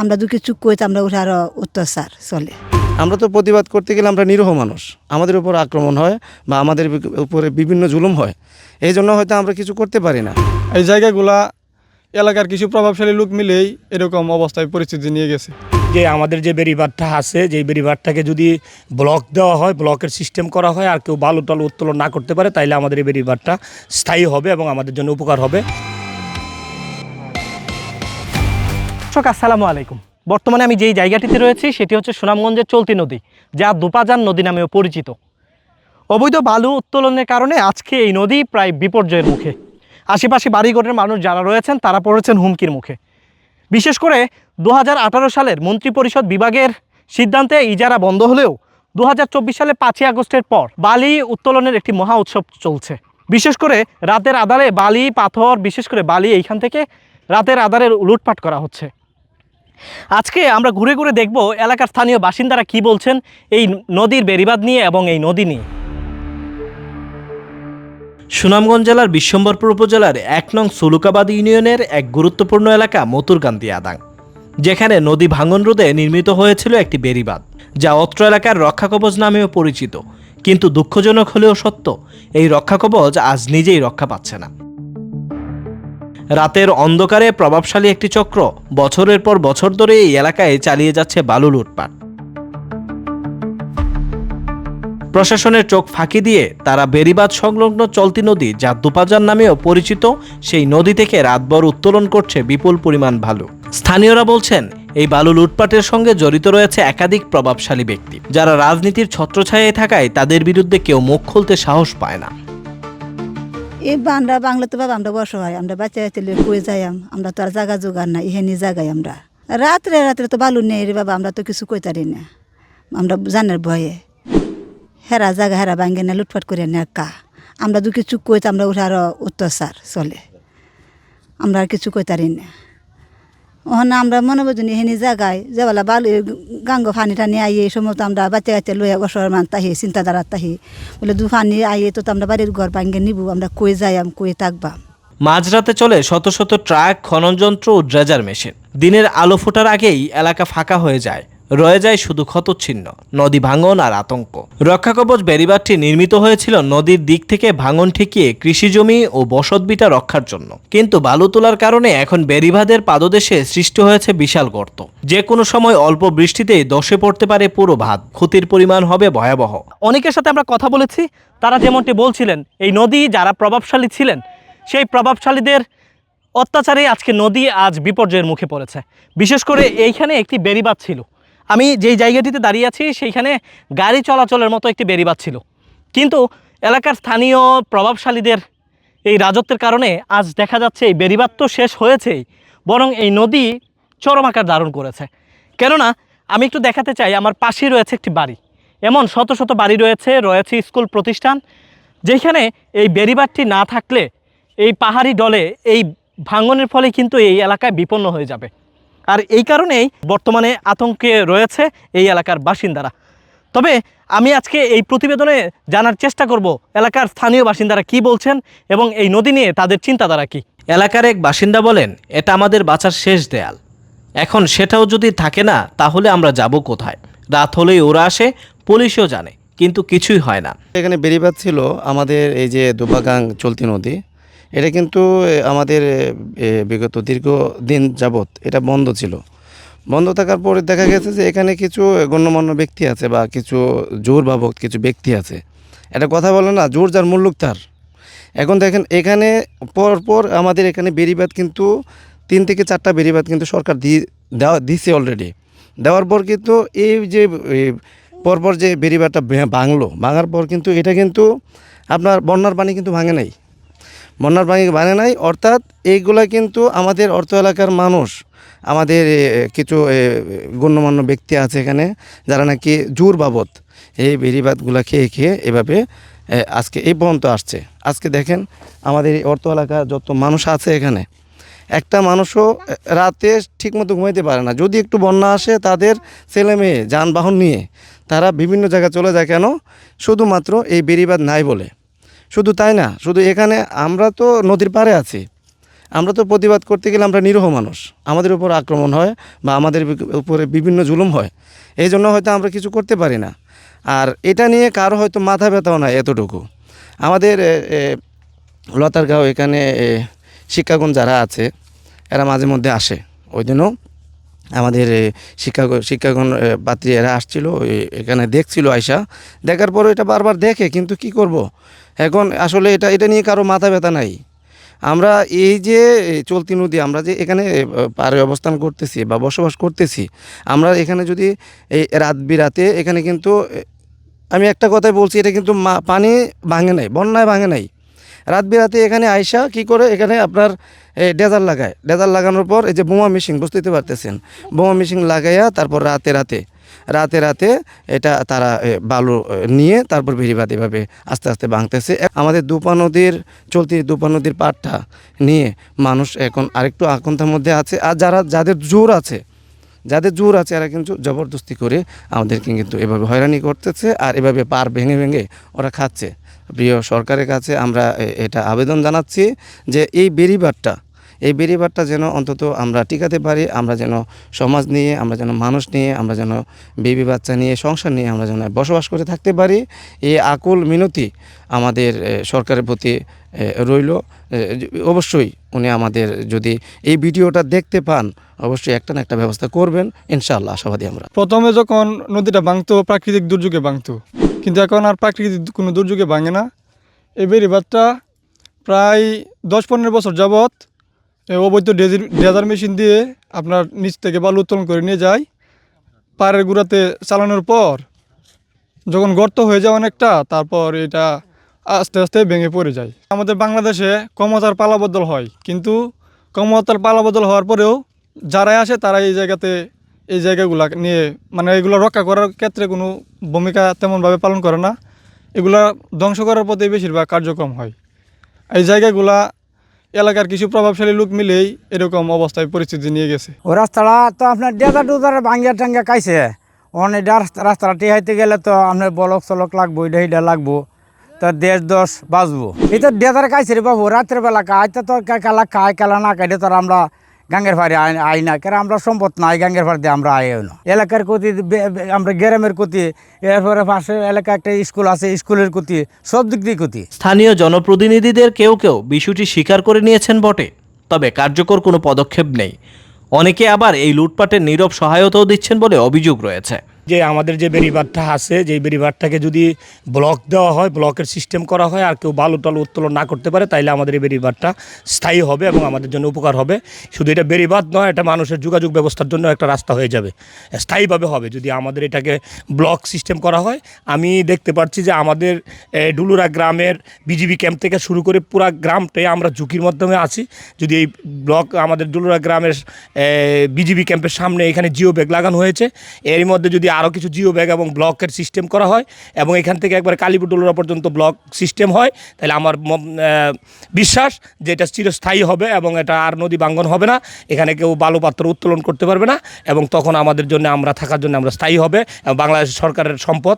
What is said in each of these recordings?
আমরা দুঃখে চুপ করতে আমরা উঠে আরও অত্যাচার চলে। আমরা তো প্রতিবাদ করতে গেলে আমরা নিরহ মানুষ। আমাদের উপর আক্রমণ হয় বা আমাদের উপরে বিভিন্ন জুলুম হয়। এই জন্য হয়তো আমরা কিছু করতে পারি না। এই জায়গাগুলা এলাকার কিছু প্রভাবশালী লোক মিলেই এরকম অবস্থায় পরিস্থিতি নিয়ে গেছে। যে আমাদের যে বেরিবারটা আছে যে বেরিবারটাকে যদি ব্লক দেওয়া হয় ব্লকের সিস্টেম করা হয় আর কেউ বালু টালু উত্তোলন না করতে পারে তাইলে আমাদের এই বেরিবারটা স্থায়ী হবে এবং আমাদের জন্য উপকার হবে। দর্শক, আসসালামু আলাইকুম। বর্তমানে আমি যেই জায়গাটিতে রয়েছি, সেটি হচ্ছে সুনামগঞ্জের চলতি নদী, যা দুপাজান নদী নামেও পরিচিত। অবৈধ বালু উত্তোলনের কারণে আজকে এই নদী প্রায় বিপর্যয়ের মুখে। আশেপাশে বাড়িঘরের মানুষ যারা রয়েছেন, তারা পড়েছেন হুমকির মুখে। বিশেষ করে দু হাজার আঠারো সালের মন্ত্রিপরিষদ বিভাগের সিদ্ধান্তে ইজারা বন্ধ হলেও দু হাজার চব্বিশ সালে পাঁচই আগস্টের পর বালি উত্তোলনের একটি মহা উৎসব চলছে। বিশেষ করে রাতের আধারে বালি, পাথর, বিশেষ করে বালি এইখান থেকে রাতের আধারে লুটপাট করা হচ্ছে। আজকে আমরা ঘুরে ঘুরে দেখব এলাকার স্থানীয় বাসিন্দারা কি বলছেন এই নদীর বেড়িবাঁধ নিয়ে এবং এই নদী নিয়ে। সুনামগঞ্জ জেলার বিশ্বম্বরপুর উপজেলার এক নং সুলুকাবাদ ইউনিয়নের এক গুরুত্বপূর্ণ এলাকা মতুরকান্তি আদাং, যেখানে নদী ভাঙন রোধে নির্মিত হয়েছিল একটি বেড়িবাঁধ, যা অত্র এলাকার রক্ষাকবচ নামেও পরিচিত, কিন্তু দুঃখজনক হলেও সত্য, এই রক্ষাকবচ আজ নিজেই রক্ষা পাচ্ছে না। রাতের অন্ধকারে প্রভাবশালী একটি চক্র বছরের পর বছর ধরে এই এলাকায় চালিয়ে যাচ্ছে বালু লুটপাট। প্রশাসনের চোখ ফাঁকি দিয়ে তারা বেরিবাদ সংলগ্ন চলতি নদী যা দুপাজার নামেও পরিচিত, সেই নদী থেকে রাতভর উত্তোলন করছে বিপুল পরিমাণ বালু। স্থানীয়রা বলছেন, এই বালু লুটপাটের সঙ্গে জড়িত রয়েছে একাধিক প্রভাবশালী ব্যক্তি। যারা রাজনীতির ছত্রছায়ায় থাকায় তাদের বিরুদ্ধে কেউ মুখ খুলতে সাহস পায় না। এই আমরা বাংলাতে বাবা আমরা বসো হয়, আমরা বাচ্চা লিয়ে কই যাইম আমরা তো আর জায়গা জোগাড় না ইহেনি জায়গায় আমরা। রাত্রে রাত্রে তো বালু নেই রে বাবা, আমরা তো কিছু কইতারি না। আমরা জানের ভয়ে। হেরা জায়গা হেরা ভাঙ্গে না লুটফাট করে না কা আমরা দু কিছু কইতে, আমরা উঠে আরও অত্যাচার চলে। আমরা আর কিছু কইতারি না। ওখানে আমরা মনে বুঝি হেনি জায়গায় বলে বালু গাঙ্গ ফানি টানি আইয়ে, এই সময় তো আমরা বাচ্চা কাচ্চা লইয়া গোসর মান তাহি চিন্তাধারা তাহি। বলে দু ফানি আইয়ে তো আমরা বাড়ির ঘর ভাঙ্গে নিবো, আমরা কই আমি কই থাকবাম মাঝরাতে চলে শত শত ট্রাক, খননযন্ত্র ও ড্রেজার মেশিন। দিনের আলো ফোটার আগেই এলাকা ফাঁকা হয়ে যায়। রয়ে যায় শুধু ক্ষতচ্ছিন্ন, নদী ভাঙন আর আতঙ্ক। রক্ষাকবচ বেড়িবাঁধটি নির্মিত হয়েছিল নদীর দিক থেকে ভাঙন ঠেকিয়ে কৃষিজমি ও বসতবিটা রক্ষার জন্য। কিন্তু বালু তোলার কারণে এখন বেড়িবাঁধের পাদদেশে সৃষ্টি হয়েছে বিশাল গর্ত। যে কোনো সময় অল্প বৃষ্টিতেই দশে পড়তে পারে পুরো ভাত, ক্ষতির পরিমাণ হবে ভয়াবহ। অনেকের সাথে আমরা কথা বলেছি, তারা যেমনটি বলছিলেন, এই নদী যারা প্রভাবশালী ছিলেন, সেই প্রভাবশালীদের অত্যাচারে আজকে নদী আজ বিপর্যয়ের মুখে পড়েছে। বিশেষ করে এইখানে একটি বেড়িবাঁধ ছিল। আমি যেই জায়গাটিতে দাঁড়িয়ে আছি, সেইখানে গাড়ি চলাচলের মতো একটি বেড়িবাঁধ ছিল। কিন্তু এলাকার স্থানীয় প্রভাবশালীদের এই রাজত্বের কারণে আজ দেখা যাচ্ছে এই বেড়িবাঁধ তো শেষ হয়েছেই, বরং এই নদী চরম আকার ধারণ করেছে। কেননা, আমি একটু দেখাতে চাই, আমার পাশেই রয়েছে একটি বাড়ি। এমন শত শত বাড়ি রয়েছে রয়েছে স্কুল প্রতিষ্ঠান, যেখানে এই বেড়িবাঁধটি না থাকলে এই পাহাড়ি ডলে এই ভাঙনের ফলে কিন্তু এই এলাকায় বিপন্ন হয়ে যাবে। আর এই কারণেই বর্তমানে আতঙ্কে রয়েছে এই এলাকার বাসিন্দারা। তবে আমি আজকে এই প্রতিবেদনে জানার চেষ্টা করব এলাকার স্থানীয় বাসিন্দারা কি বলছেন এবং এই নদী নিয়ে তাদের চিন্তাধারা কি? এলাকার এক বাসিন্দা বলেন এটা আমাদের বাঁচার শেষ দেয়াল। এখন সেটাও যদি থাকে না তাহলে আমরা যাব কোথায়? রাত হলেই ওরা আসে পুলিশও জানে কিন্তু কিছুই হয় না। এখানে বেরিবাদ ছিল আমাদের এই যে দুবাগাং চলতি নদী। এটা কিন্তু আমাদের বিগত দীর্ঘ দিন যাবৎ এটা বন্ধ ছিল। বন্ধ থাকার পরে দেখা গেছে যে এখানে কিছু গণ্যমান্য ব্যক্তি আছে বা কিছু জোর বাবক কিছু ব্যক্তি আছে। এটা কথা বলে না, জোর যার মুল্লুক তার। এখন দেখেন, এখানে পর পর আমাদের এখানে বেরিবাদ কিন্তু, তিন থেকে চারটা বেরিবাদ কিন্তু সরকার দিয়ে দেওয়া, দিছে অলরেডি দেওয়ার পর কিন্তু এই যে পরপর যে বেরিবাদটা ভাঙলো, ভাঙার পর কিন্তু এটা কিন্তু আপনার বন্যার পানি কিন্তু ভাঙে নাই। বন্যার পানি বানে নাই, অর্থাৎ এইগুলা কিন্তু আমাদের অর্থ এলাকার মানুষ, আমাদের কিছু গণ্যমান্য ব্যক্তি আছে এখানে, যারা নাকি জোর বাবদ এই বেরিবাদগুলা খেয়ে খেয়ে এভাবে আজকে এই পর্যন্ত আসছে। আজকে দেখেন আমাদের এই অর্থ এলাকার যত মানুষ আছে এখানে, একটা মানুষও রাতে ঠিকমতো ঘুমাইতে পারে না। যদি একটু বন্যা আসে তাদের ছেলে মেয়ে, যানবাহন নিয়ে, তারা বিভিন্ন জায়গায় চলে যায় কেন? শুধুমাত্র এই বেরিবাদ নাই বলে। শুধু তাই না, শুধু এখানে আমরা তো নদীর পাড়ে আছি। আমরা তো প্রতিবাদ করতে গেলে আমরা নিরীহ মানুষ। আমাদের উপর আক্রমণ হয় বা আমাদের উপরে বিভিন্ন জুলুম হয়। এই জন্য হয়তো আমরা কিছু করতে পারি না। আর এটা নিয়ে কারও হয়তো মাথা ব্যথাও না এতটুকু। আমাদের লতারগাঁও এখানে শিক্ষাগুণ যারা আছে, এরা মাঝে মধ্যে আসে। ওই জন্য আমাদের শিক্ষা, শিক্ষাগণ পাত্রী এরা আসছিল এখানে দেখছিল আয়সা দেখার পরে এটা বারবার দেখে, কিন্তু কি করব? এখন আসলে এটা এটা নিয়ে কারও মাথা ব্যথা নাই। আমরা এই যে চলতি নদী, আমরা যে এখানে পাড়ে অবস্থান করতেছি বা বসবাস করতেছি, আমরা এখানে যদি এই রাত বিরাতে এখানে কিন্তু আমি একটা কথাই বলছি, এটা কিন্তু পানি ভাঙে নাই, বন্যায় ভাঙে নাই। রাত বিরাতে এখানে আয়সা কি করে? এখানে আপনার ডেজার লাগায়। ডেজার লাগানোর পর এই যে বোমা মেশিন বুঝতে পারতেছেন। বোমা মেশিন লাগাইয়া তারপর রাতে রাতে রাতে রাতে এটা তারা বালু নিয়ে তারপর বেরিবাদ এভাবে আস্তে আস্তে ভাঙতেছে। আমাদের দুপা নদীর, চলতি দুপা নদীর পাটটা নিয়ে মানুষ এখন আরেকটু আকন্থার মধ্যে আছে। আর যারা, যাদের জোর আছে, যাদের জোর আছে এরা কিন্তু জবরদস্তি করে আমাদেরকে কিন্তু এভাবে হয়রানি করতেছে আর এভাবে পার ভেঙে ভেঙে ওরা খাচ্ছে। প্রিয় সরকারের কাছে আমরা এটা আবেদন জানাচ্ছি যে এই বেরিবারটা এই বেরিবারটা যেন অন্তত আমরা টিকাতে পারি, আমরা যেন সমাজ নিয়ে, আমরা যেন মানুষ নিয়ে, আমরা যেন বেবি বাচ্চা নিয়ে, সংসার নিয়ে আমরা যেন বসবাস করে থাকতে পারি, এই আকুল মিনতি আমাদের সরকারের প্রতি রইল। অবশ্যই উনি আমাদের যদি এই ভিডিওটা দেখতে পান, অবশ্যই একটা না একটা ব্যবস্থা করবেন, ইনশাআল্লাহ আশাবাদী আমরা। প্রথমে যখন নদীটা ভাঙতো, প্রাকৃতিক দুর্যোগে ভাঙতো, কিন্তু এখন আর প্রাকৃতিক কোনো দুর্যোগে ভাঙে না। এই বেড়িবাদটা প্রায় দশ পনেরো বছর এই অবৈধ ডেজার মেশিন দিয়ে আপনার নিচ থেকে বালু উত্তোলন করে নিয়ে যায়। পাড়ের গুঁড়াতে চালানোর পর যখন গর্ত হয়ে যায় অনেকটা, তারপর এটা আস্তে আস্তে ভেঙে পড়ে যায়। আমাদের বাংলাদেশে কমতার পালাবদল হয়, কিন্তু কমতার পালাবদল হওয়ার পরেও যারাই আসে তারা এই জায়গাতে এই জায়গাগুলা নিয়ে মানে এগুলো রক্ষা করার ক্ষেত্রে কোনো ভূমিকা তেমনভাবে পালন করে না। এগুলা ধ্বংস করার পথে বেশিরভাগ কার্যক্রম হয়। এই জায়গাগুলা এলাকার কিছু প্রভাবশালী লোক মিলেই এরকম অবস্থায় পরিস্থিতি নিয়ে গেছে। ও রাস্তাটা তো আপনার ডেজা ডুজার ভাঙ্গিয়া টাঙ্গা কাইছে। অনেক রাস্তাটা টেহাইতে গেলে তো আপনার বলক চলক লাগবো, এটা এটা লাগবো। তা দেশ দশ বাঁচবো। তো ডেজার কাইছে রে বাবু, রাত্রেবেলা কাজ তো কালা খায় কালা না খাইলে তো আমরা গাঙ্গের ফাড়ি আয় না, কেন আমরা সম্পদ নাই, গাঙ্গের ফাড়িতে আমরা আইও না এলাকার ক্ষতি আমরা গ্রামের ক্ষতি, এরপরে পাশে এলাকা একটা স্কুল আছে, স্কুলের ক্ষতি, সব দিক দিয়ে ক্ষতি। স্থানীয় জনপ্রতিনিধিদের কেউ কেউ বিষয়টি স্বীকার করে নিয়েছেন বটে, তবে কার্যকর কোনো পদক্ষেপ নেই। অনেকে আবার এই লুটপাটের নীরব সহায়তাও দিচ্ছেন বলে অভিযোগ রয়েছে। যে আমাদের যে বেরিবারটা আছে, যে বেরিবারটাকে যদি ব্লক দেওয়া হয় ব্লকের সিস্টেম করা হয়, আর কেউ বালু টালু উত্তোলন না করতে পারে, তাইলে আমাদের এই বেরিবারটা স্থায়ী হবে এবং আমাদের জন্য উপকার হবে। শুধু এটা বেরিবাদ নয়, এটা মানুষের যোগাযোগ ব্যবস্থার জন্য একটা রাস্তা হয়ে যাবে। স্থায়ীভাবে হবে। যদি আমাদের এটাকে ব্লক সিস্টেম করা হয়, আমি দেখতে পাচ্ছি যে আমাদের ডুলুরা গ্রামের বিজিবি ক্যাম্প থেকে শুরু করে পুরা গ্রামটাই আমরা ঝুঁকির মাধ্যমে আছি। যদি এই ব্লক আমাদের ডুলুরা গ্রামের বিজিবি ক্যাম্পের সামনে এখানে জিও ব্যাগ লাগানো হয়েছে এর মধ্যে যদি আরও কিছু জিও ব্যাগ এবং ব্লকের সিস্টেম করা হয় এবং এখান থেকে একবার কালীপুর ডুলুরা পর্যন্ত ব্লক সিস্টেম হয়। তাহলে আমার বিশ্বাস যে এটা চিরস্থায়ী হবে এবং এটা আর নদী বাঙ্গন হবে না। এখানে কেউ বালু পাত্র উত্তোলন করতে পারবে না এবং তখন আমাদের জন্য, আমরা থাকার জন্য আমরা স্থায়ী হবে এবং বাংলাদেশ সরকারের সম্পদ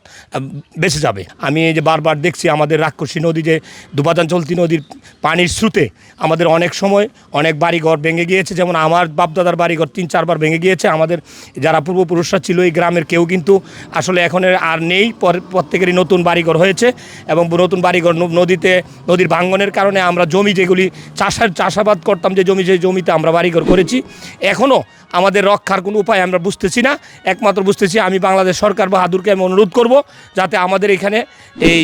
বেঁচে যাবে। আমি এই যে বারবার দেখছি আমাদের রাক্ষসী নদী যে দুবাদান চলতি নদীর পানির স্রোতে আমাদের অনেক সময় অনেক বাড়িঘর ভেঙে গিয়েছে। যেমন আমার বাপদাদার বাড়িঘর তিন চারবার ভেঙে গিয়েছে। আমাদের যারা পূর্বপুরুষরা ছিল এই গ্রামের কেউ কিন্তু আসলে এখন আর নেই। পর- প্রত্যেকেরই নতুন বাড়িঘর হয়েছে এবং নতুন বাড়িঘর নদীতে, নদীর ভাঙ্গনের কারণে আমরা জমি যেগুলি চাষার চাষাবাদ করতাম, যে জমি যে জমিতে আমরা বাড়িঘর করেছি এখনও আমাদের রক্ষার কোনো উপায় আমরা বুঝতেছি না। একমাত্র বুঝতেছি আমি বাংলাদেশ সরকার বাহাদুরকে আমি অনুরোধ করব যাতে আমাদের এখানে এই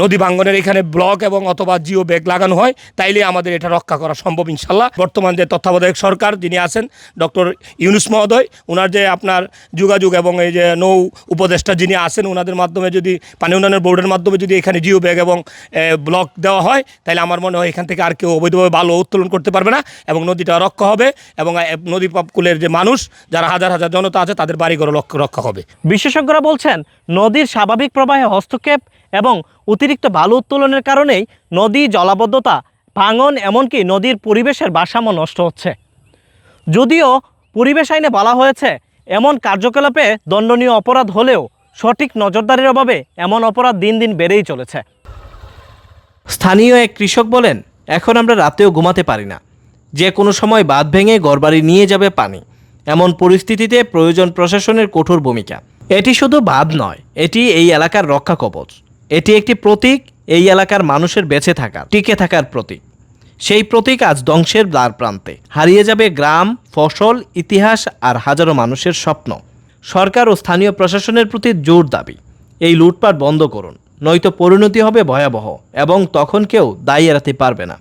নদী ভাঙ্গনের এখানে ব্লক এবং অথবা জিও ব্যাগ লাগানো হয়, তাইলে আমাদের এটা রক্ষা করা সম্ভব ইনশাল্লাহ। বর্তমান যে তত্ত্বাবধায়ক সরকার যিনি আছেন, ডক্টর ইউনুস মহোদয় ওনার যে আপনার যোগাযোগ এবং এই যে নৌ উপদেষ্টা যিনি আছেন ওনাদের মাধ্যমে যদি, পানি উন্নয়নের বোর্ডের মাধ্যমে যদি এখানে জিও ব্যাগ এবং ব্লক দেওয়া হয় তাহলে আমার মনে হয় এখান থেকে আর কেউ অবৈধভাবে ভালো উত্তোলন করতে পারবে না এবং নদীটা রক্ষা হবে এবং নদী উপকূলের যে মানুষ, যারা হাজার হাজার জনতা আছে, তাদের বাড়িঘর রক্ষা হবে। বিশেষজ্ঞরা বলছেন, নদীর স্বাভাবিক প্রবাহে হস্তক্ষেপ এবং অতিরিক্ত বালু উত্তোলনের কারণেই নদী জলাবদ্ধতা, ভাঙন এমনকি নদীর পরিবেশের ভারসাম্য নষ্ট হচ্ছে। যদিও পরিবেশ আইনে বলা হয়েছে, এমন কার্যকলাপে দণ্ডনীয় অপরাধ হলেও সঠিক নজরদারির অভাবে এমন অপরাধ দিন দিন বেড়েই চলেছে। স্থানীয় এক কৃষক বলেন, এখন আমরা রাতেও ঘুমাতে পারি না। যে কোনো সময় বাঁধ ভেঙে ঘরবাড়ি নিয়ে যাবে পানি। এমন পরিস্থিতিতে প্রয়োজন প্রশাসনের কঠোর ভূমিকা। এটি শুধু বাঁধ নয়, এটি এই এলাকার রক্ষা কবচ। এটি একটি প্রতীক এই এলাকার মানুষের বেঁচে থাকার, টিকে থাকার প্রতীক। সেই প্রতীক আজ ধ্বংসের দ্বার প্রান্তে। হারিয়ে যাবে গ্রাম, ফসল, ইতিহাস আর হাজারো মানুষের স্বপ্ন। সরকার ও স্থানীয় প্রশাসনের প্রতি জোর দাবি। এই লুটপাট বন্ধ করুন, নয়তো পরিণতি হবে ভয়াবহ এবং তখন কেউ দায়ী এড়াতে পারবে না।